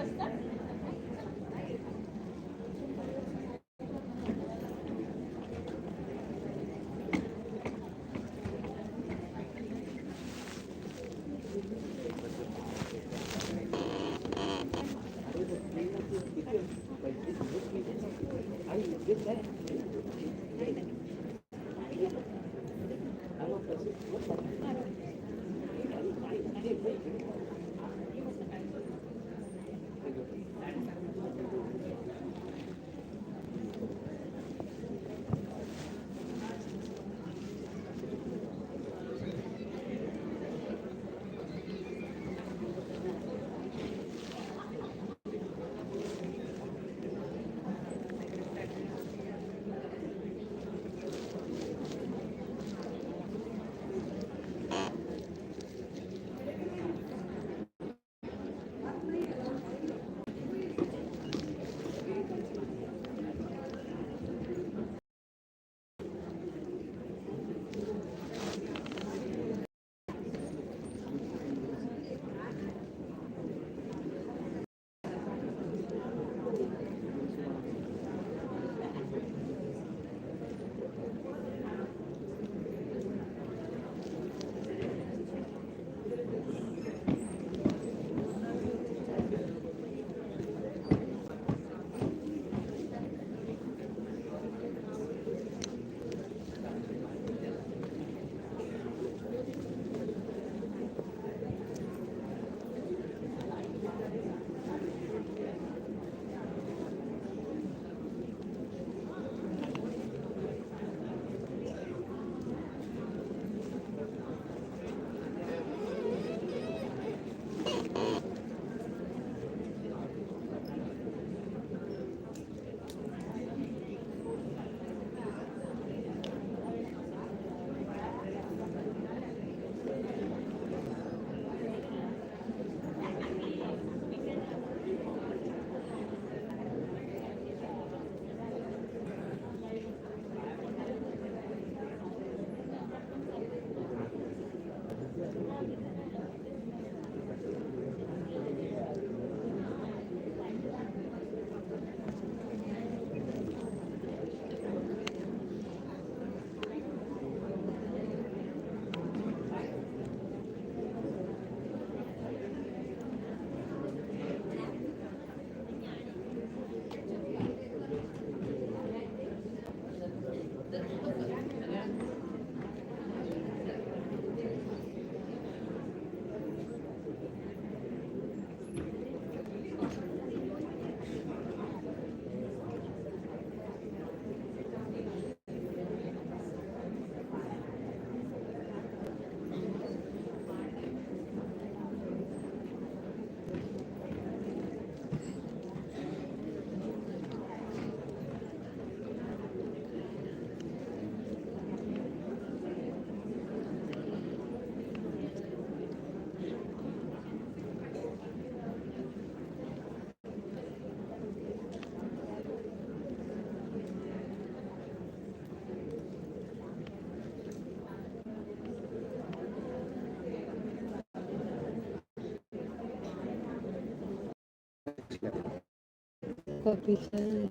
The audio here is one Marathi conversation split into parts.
कसं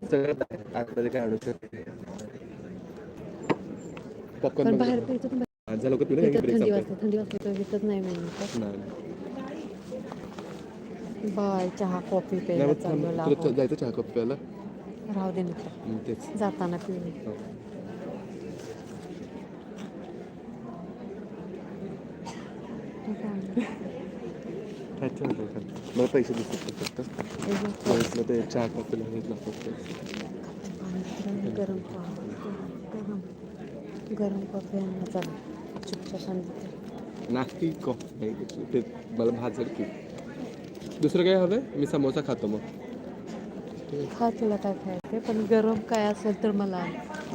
सगळं आहे. आतमध्ये काय आणू शकते पण पॉपकॉर्न बाहेर प्यायचं पण माझ्या लोक तुला इथं ब्रेक थंडी वाजते थंडी वाजते तर विकत नाही बाय चहा कॉफी प्यायला मग थांब. तुला. जायचं चहा कप प्यायला राहू दे मित्र हं, तेच जाताना पिऊ हो. का? मला पैसे दिसत फक्त. बघितलं ते चहा कॉफीला घेतला फक्त. गरम गरम गरम कॉफी चुपचाप कॉफी नाही घेतली. ते मला भाजर की. दुसरं काय हवं मी समोसा खातो मग. खा तुला काय खायचं पण गरम काय असेल तर मला.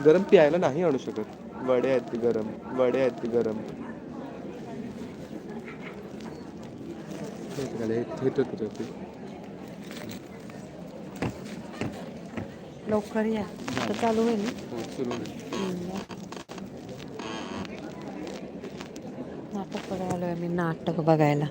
गरम प्यायला नाही आणू शकत. वडे आहेत ती गरम? वडे आहेत ती गरम हे बघा, हे- हे तर तुझं ते. लवकर या आता चालू होईल? हो, आहे. नाटक बघायला आलोय मी नाटक बघायला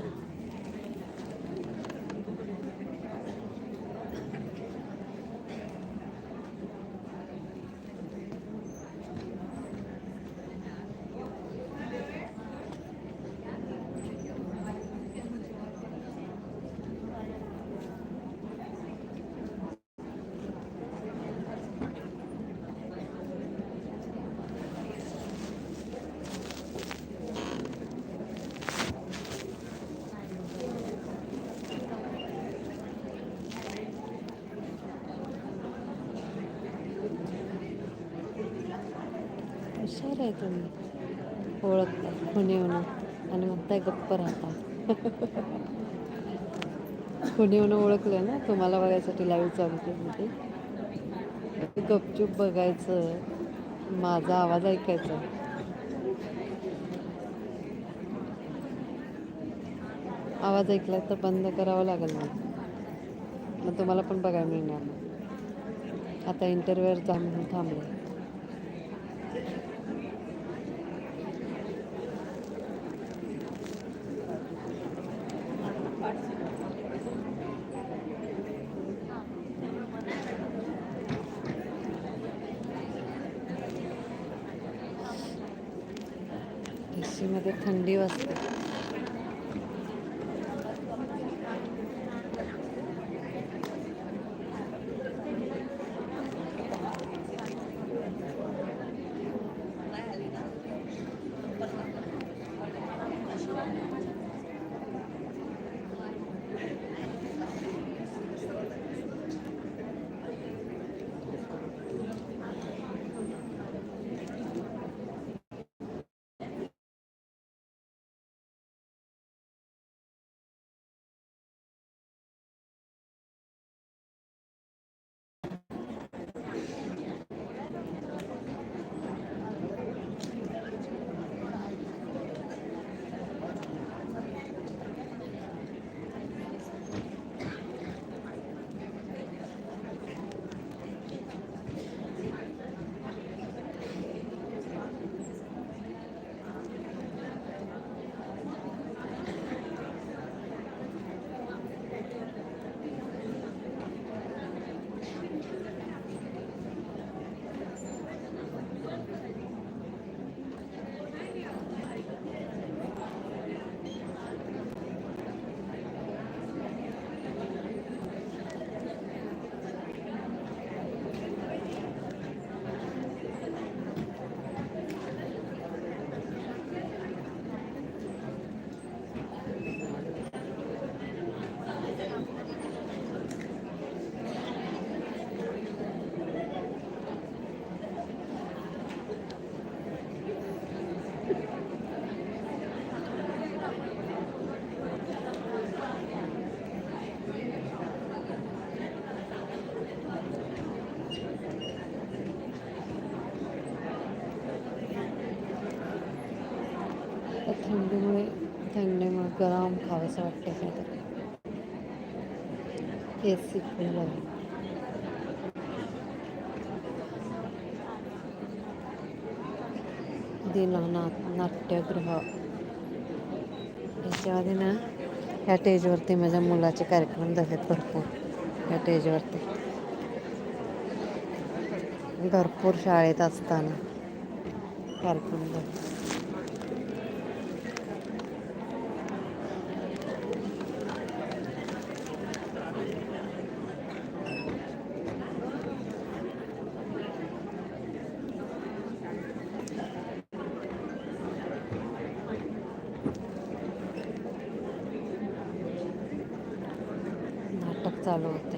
काय तुम्ही? ओळखता खुणी येऊन आणि म्हणताय गप्प राहता. खुणी येऊन ओळखलं ना? तुम्हाला बघायसाठी लाईव्ह चालू केली होती गपचूप बघायचं. माझा आवाज ऐकायचा. आवाज ऐकला तर बंद करावा लागेल मला मग तुम्हाला पण बघायला मिळणार. आता इंटरव्ह्यूवर जा म्हणून थांबले. एसीमध्ये थंडी वाजते थंडीमुळे थंडीमुळे गरम खावंसं वाटतं काहीतरी. ए सी फुल दिनानाथ नाट्यगृह. याच्यामध्ये ना ह्या स्टेजवरती माझ्या मुलाचे कार्यक्रम झालेत भरपूर. ह्या स्टेजवरती भरपूर शाळेत असताना कार्यक्रम झाले नाटक चालू होते.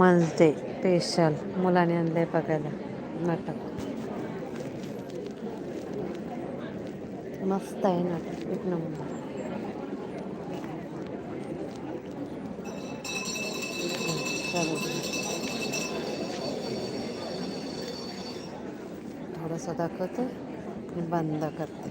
वुमन्स डे स्पेशल मुलाने आणलं बघायला. नाटक. मस्त आहे नाटक. एक नंबर. थोडंसं दाखवते बंद करते.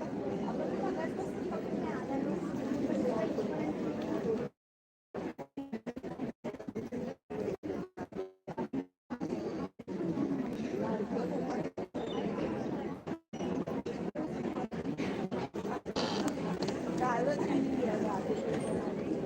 मी तुला मगासपासून बघते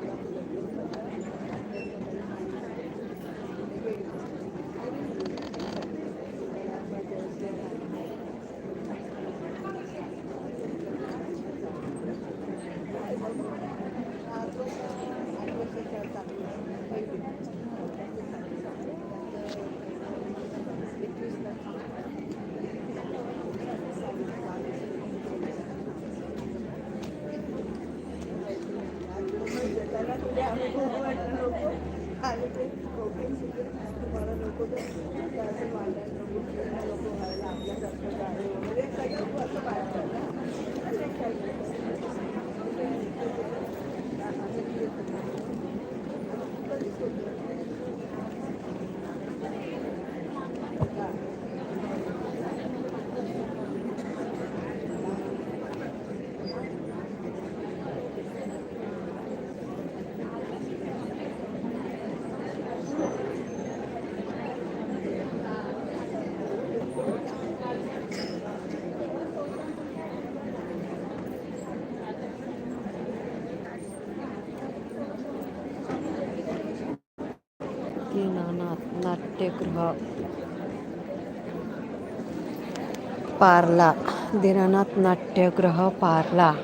तिथेच बसलीये दीनानाथ नाट्यगृह. पार्ला दीनानाथ नाट्यगृह पार्ला.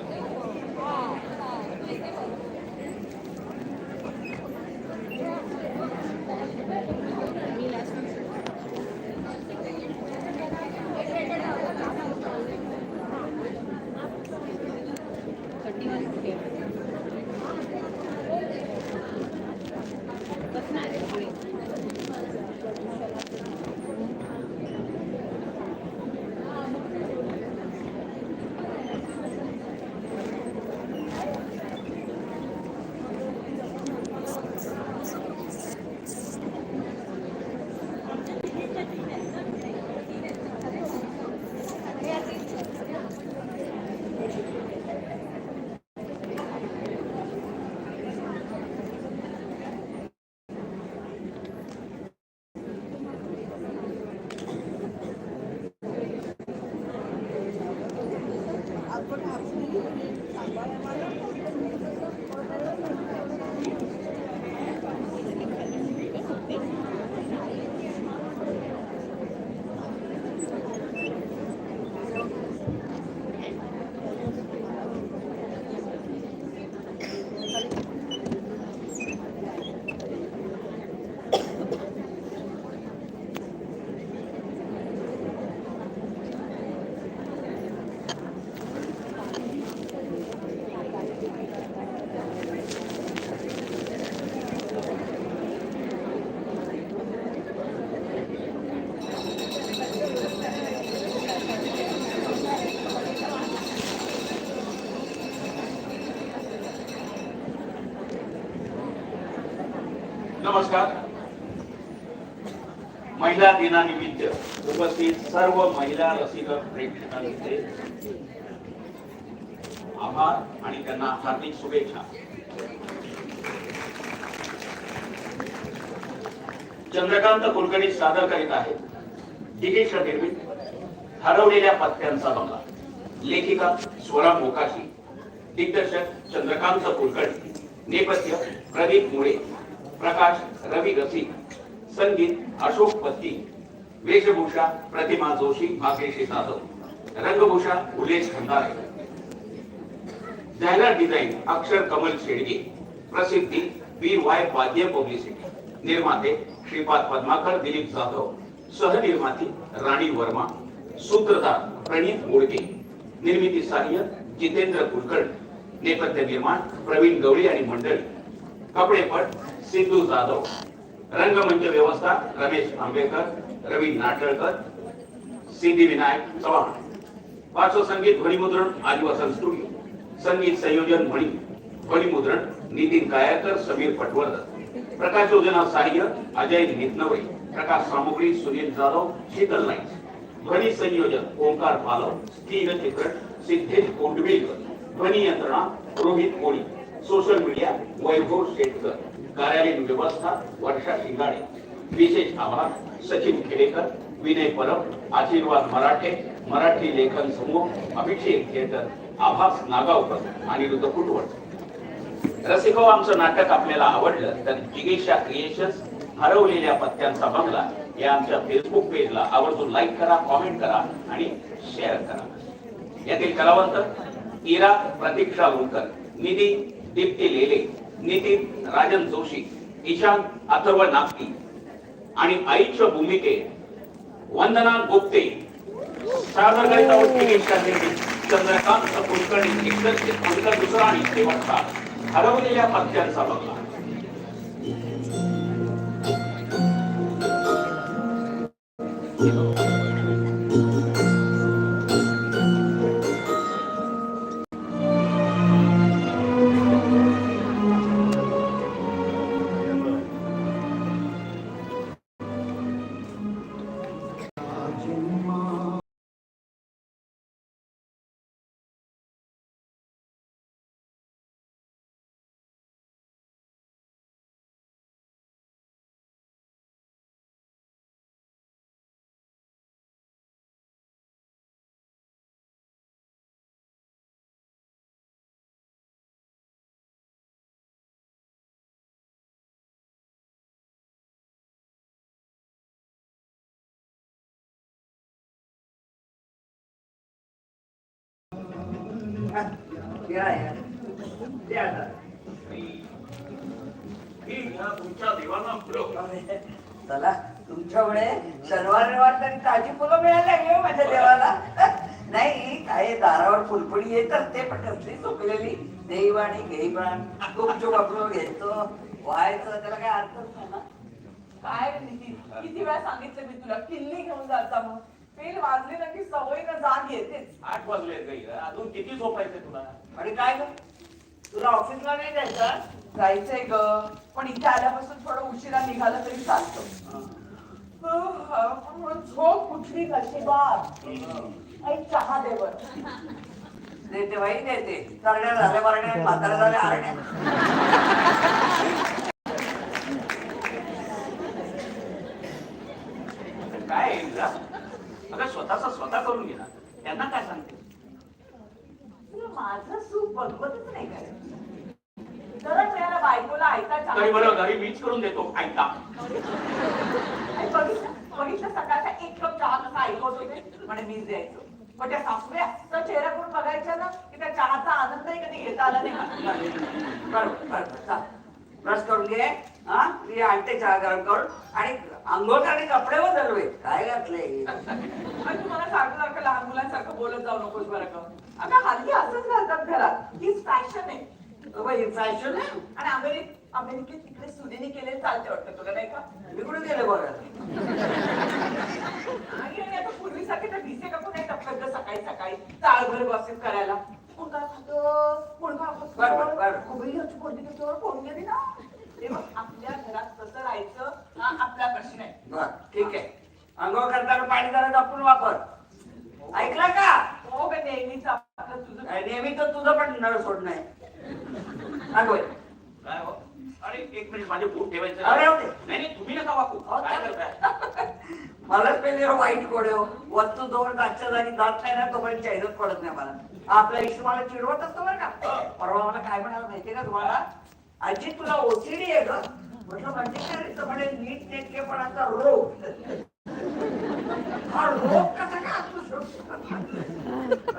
नमस्कार. महिला दिनानिमित्त उपस्थित सर्व महिला रसिक प्रेक्षकांचे आभार आणि त्यांना हार्दिक शुभेच्छा. चंद्रकांत कुलकर्णी सादर करीत आहेत. दिगेश निर्मित हरवलेल्या पत्त्यांचा बंगला. लेखिका स्वरा मोकाशी दिग्दर्शक चंद्रकांत कुलकर्णी नेपथ्य प्रदीप मुळे. प्रकाश रवी रसिक संगीत अशोक पत्ती वेशभूषा प्रतिमा जोशी भाग्यश्री जाधव रंगभूषा उलेश खंदारे. जाहिरात डिझाईन अक्षर कमल शेडगे प्रसिद्धी बी वाय वाद्य पब्लिसिटी निर्माते श्रीपाद पद्माकर दिलीप जाधव सहनिर्माती राणी वर्मा सूत्रधार प्रणित मोडके निर्मिती सहाय्य जितेंद्र कुलकर्णी नेपथ्य निर्माण प्रवीण गवळी आणि मंडळी. कपडेपट सिद्धू जाधव. रंगमंच व्यवस्था रमेश आंबेकर रवी नाटळकर सिद्धिविनायक चव्हाण. पार्श्वसंगीत ध्वनिमुद्रण आदिवासन स्टुडिओ. संगीत संयोजन म्हणी ध्वनिमुद्रण नितीन कायकर समीर पटवर्धन. प्रकाश योजना सहाय्य अजय नितनवरे. प्रकाश सामुग्री सुनील जाधव शीतल नाईक. ध्वनी संयोजन ओंकार पालव स्थिर चित्रण सिद्धेश कोंडविलकर ध्वनी यंत्रणा रोहित कोळी. सोशल मीडिया वैभव शेटकर कार्यालयीन व्यवस्था वर्षा शिंगाणे विशेष आभार सचिन खेडेकर विनय परब आशीर्वाद मराठे मराठी लेखन समूह अभिषेक थिएटर आभास नागावकर आणि रुद्र रसिको आमचं नाटक आपल्याला आवडलं तर जिगेशा क्रिएशन्स हरवलेल्या पत्त्यांचा बंगला या आमच्या फेसबुक पेजला आवर्जून लाईक करा कॉमेंट करा आणि शेअर करा. यातील कलावंत इरा प्रतीक्षा लोणकर निधी दीप्ती लेले नितीन राजन जोशी ईशान अथर्व नागती आणि आईच्या भूमिकेत वंदना गुप्ते सादर करीत आहोत जिगेशा चंद्रकांत कुलकर्णी दिग्दर्शित मुलगा दुसरा आणि शेवटचा हरवलेल्या पत्त्यांचा बंगला चला तुमच्यामुळे शनिवार रविवार तरी ताजी फुलं मिळायला लागली हो माझ्या देवाला. नाही काय दारावर फुलपडी येतात ते पण कसली सुकलेली. देव आणि घेईबाण गुपचूप आपलं घेतो. व्हायचं त्याला काय अर्थच नाही ना काय किती वेळा सांगितलं मी तुला किल्ली घेऊन जायचा मग. पेल वाजली ना की सवय ना जाग येतेच. आठ वाजले काही अजून किती झोपायचे तुला? आणि काय ग? तुला ऑफिसला नाही जायचं जायचंय ग. पण इथे आल्यापासून थोडं उशिरा निघालं तरी चालतं. झोप कुठली नशिबात? आई चहा दे बरं. देते बाई देते. करण्या झाल्या मारण्या म्हाताऱ्या झाल्या आरण्या काय आहे तुला? अगं स्वतःचा स्वतः करून घे ना त्यांना काय सांगते तुला माझं सुख बघवतच नाही काय. बायकोला तरी बरं घरी मीच करून देतो ऐका आणि बघितलं? सकाळचा एक कप चहा कसा ऐकवत होते? म्हणे मीच द्यायचो. पण त्या तर चेहरा करून ना की त्या चहाचा आनंदही कधी घेता आला नाही. बरोबर बरोबर चाल. ब्रश करून घे हा? मी आणते चहा गरम करून. आणि आंघोळ करणे कपडे बदलवे काय घातले आणि तुम्हाला सारखं सारखं लहान मुलांसारखं बोलत जाऊ नकोस बरं का? अगं हल्ली असंच घालतात घरात. हीच फॅशन आहे. फॅशन आहे. आणि अमेरिक अमेरिकेत तिकडे सुनेने केले चालते वाटतं तुला नाही का? कुठे गेले बघा आणि आता पूर्वीसारखे तर दिसे का पण नाही टपकत सकाळी सकाळी चाळभर गॉसिप करायला. मुलगा खातं, मुलगा बरं. उभी याची पोरगी त्याच्यावर पडून गेली ना. आपल्या घरात कसं राहायचं हा आपला प्रश्न आहे. बर ठीक आहे. आंघोळ करताना पाणी जरा जपून वापर ऐकला का हो ग नेहमीच आपलं तुझं काय नेहमी तर तुझं पण नळ सोडणं काय हो? अरे एक मिनिट माझे बूट ठेवायचं. अरे, राहू दे. नाही नाही तुम्ही नका वाकू. हो, काय चालेल. करताय? मलाच पहिले वाईट कोडे हो. वस्तू दोन दातच्या जागी दात नाही ना तोपर्यंत चैनच पडत नाही मला. आपला इश्यू मला चिडवत असतो बरं का. परवा मला काय म्हणाला माहितीये का तुम्हाला? आजी तुला ओसीडी आहे ग. म्हटलं म्हणजे काय रे? तर म्हणे नीट नेटकेपणाचा रोग. हा रोग